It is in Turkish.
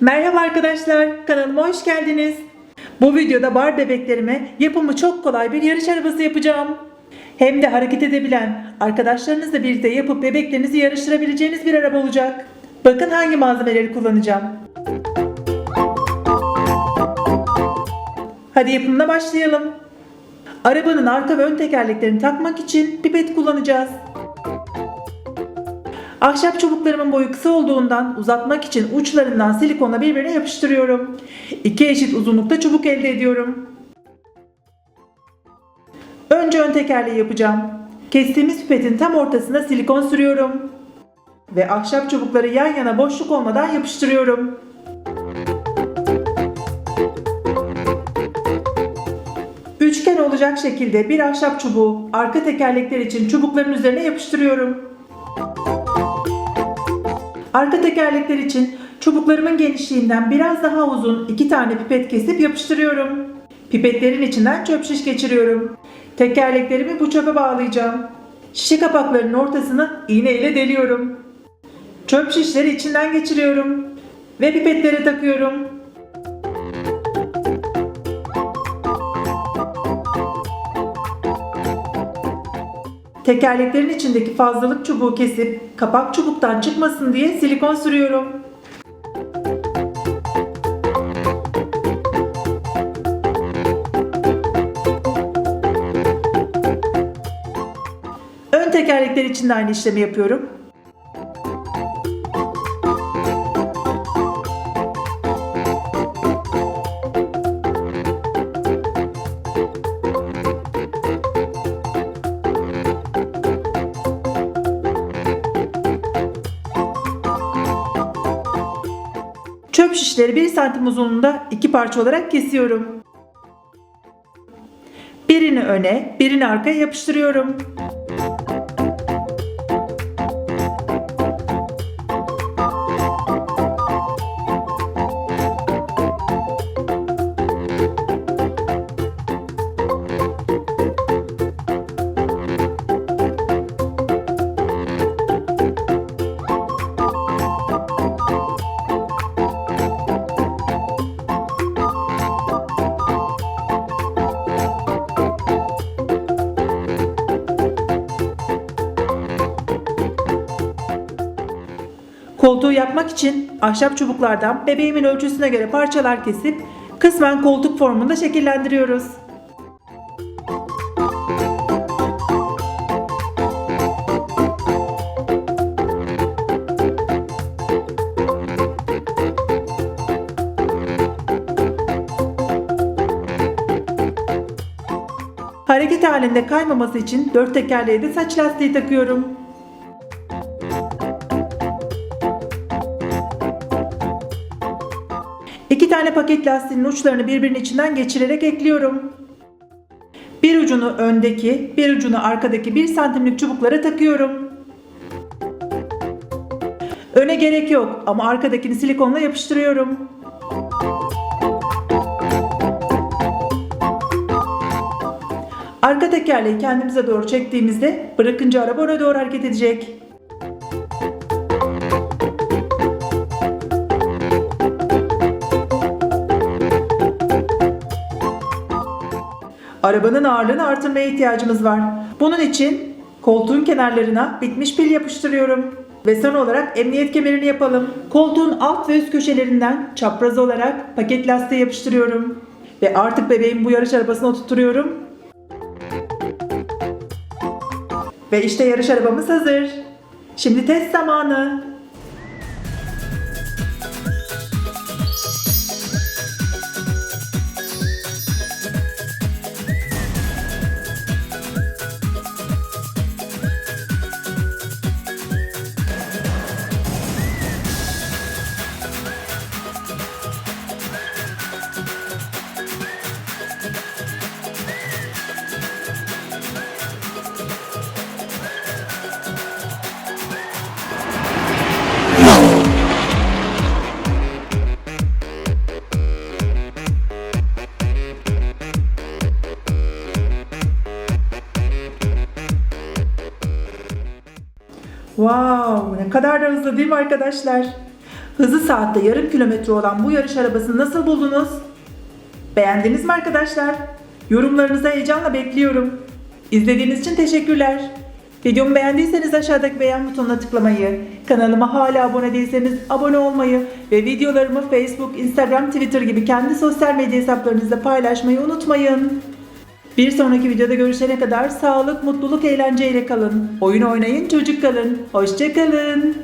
Merhaba arkadaşlar, kanalıma hoş geldiniz. Bu videoda bar bebeklerime yapımı çok kolay bir yarış arabası yapacağım. Hem de hareket edebilen, arkadaşlarınızla birlikte yapıp bebeklerinizi yarıştırabileceğiniz bir araba olacak. Bakın hangi malzemeleri kullanacağım. Hadi yapımına başlayalım. Arabanın arka ve ön tekerleklerini takmak için pipet kullanacağız. Ahşap çubuklarımın boyu kısa olduğundan uzatmak için uçlarından silikonla birbirine yapıştırıyorum. İki eşit uzunlukta çubuk elde ediyorum. Önce ön tekerleği yapacağım. Kestiğimiz pipetin tam ortasına silikon sürüyorum. Ve ahşap çubukları yan yana boşluk olmadan yapıştırıyorum. Üçgen olacak şekilde bir ahşap çubuğu arka tekerlekler için çubukların üzerine yapıştırıyorum. Arka tekerlekler için çubuklarımın genişliğinden biraz daha uzun iki tane pipet kesip yapıştırıyorum. Pipetlerin içinden çöp şiş geçiriyorum. Tekerleklerimi bu çöpe bağlayacağım. Şişe kapaklarının ortasını iğne ile deliyorum. Çöp şişleri içinden geçiriyorum. Ve pipetlere takıyorum. Tekerleklerin içindeki fazlalık çubuğu kesip kapak çubuktan çıkmasın diye silikon sürüyorum. Ön tekerlekler için de aynı işlemi yapıyorum. Çöp şişleri 1 santim uzunluğunda iki parça olarak kesiyorum. Birini öne, birini arkaya yapıştırıyorum. Koltuğu yapmak için ahşap çubuklardan bebeğimin ölçüsüne göre parçalar kesip kısmen koltuk formunda şekillendiriyoruz. Hareket halinde kaymaması için dört tekerleğe de saç lastiği takıyorum. Tane paket lastiğin uçlarını birbirinin içinden geçirerek ekliyorum. Bir ucunu öndeki, bir ucunu arkadaki 1 santimlik çubuklara takıyorum. Öne gerek yok ama arkadakini silikonla yapıştırıyorum. Arka tekerleği kendimize doğru çektiğimizde bırakınca araba öne doğru hareket edecek. Arabanın ağırlığını artırmaya ihtiyacımız var. Bunun için koltuğun kenarlarına bitmiş pil yapıştırıyorum. Ve son olarak emniyet kemerini yapalım. Koltuğun alt ve üst köşelerinden çapraz olarak paket lastiği yapıştırıyorum. Ve artık bebeğim bu yarış arabasına oturtuyorum. Ve işte yarış arabamız hazır. Şimdi test zamanı. Wow, ne kadar da hızlı değil mi arkadaşlar? Hızı saatte yarım kilometre olan bu yarış arabasını nasıl buldunuz? Beğendiniz mi arkadaşlar? Yorumlarınızı heyecanla bekliyorum. İzlediğiniz için teşekkürler. Videomu beğendiyseniz aşağıdaki beğen butonuna tıklamayı, kanalıma hala abone değilseniz abone olmayı ve videolarımı Facebook, Instagram, Twitter gibi kendi sosyal medya hesaplarınızda paylaşmayı unutmayın. Bir sonraki videoda görüşene kadar sağlık, mutluluk, eğlenceyle kalın. Oyun oynayın, çocuk kalın. Hoşçakalın.